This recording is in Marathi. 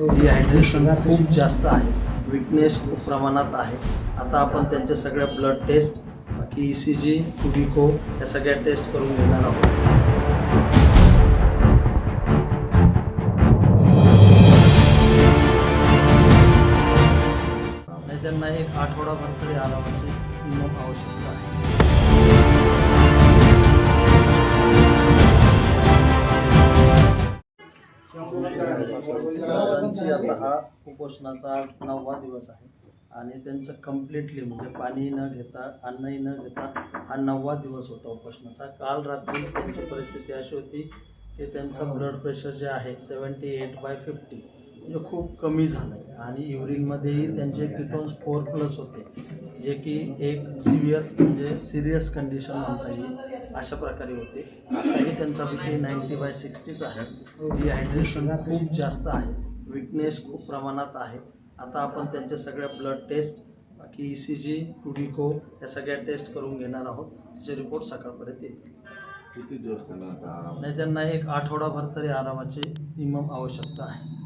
डिहायड्रेशन खूप जास्त आहे. विकनेस खूप प्रमाणात आहे. आता आपण त्यांच्या सगळ्या ब्लड टेस्ट बाकी ई सी जी कुडिको या सगळ्या टेस्ट करून घेणार आहोत. त्यांना एक आठवडाभर तरी आला म्हणजे आवश्यकता आहे. दादांची आता हा उपोषणाचा आज नववा दिवस आहे. आणि त्यांचं कम्प्लिटली म्हणजे पाणी न घेता अन्नही न घेता हा नववा दिवस होता उपोषणाचा. काल रात्री त्यांची परिस्थिती अशी होती की त्यांचं ब्लड प्रेशर जे आहे सेवन्टी एट बाय फिफ्टी म्हणजे खूप कमी झालं आहे आणि युरिनमध्येही त्यांचे किटोन्स फोर प्लस होते. जे की एक सिव्हिअर म्हणजे सिरियस कंडिशन म्हणता येईल अशा प्रकारे होते. आताही त्यांचा बी पी नाईन्टी बाय सिक्स्टीच आहे. डिहायड्रेशन खूप जास्त आहे. विकनेस खूप प्रमाणात आहे. आता आपण त्यांच्या सगळ्या ब्लड टेस्ट बाकी ई सी जी कुडिको या सगळ्या टेस्ट करून घेणार आहोत. त्याचे रिपोर्ट सकाळपर्यंत येतील किती दिवस नाही त्यांना एक आठवडाभर तरी आरामाची मिनिमम आवश्यकता आहे.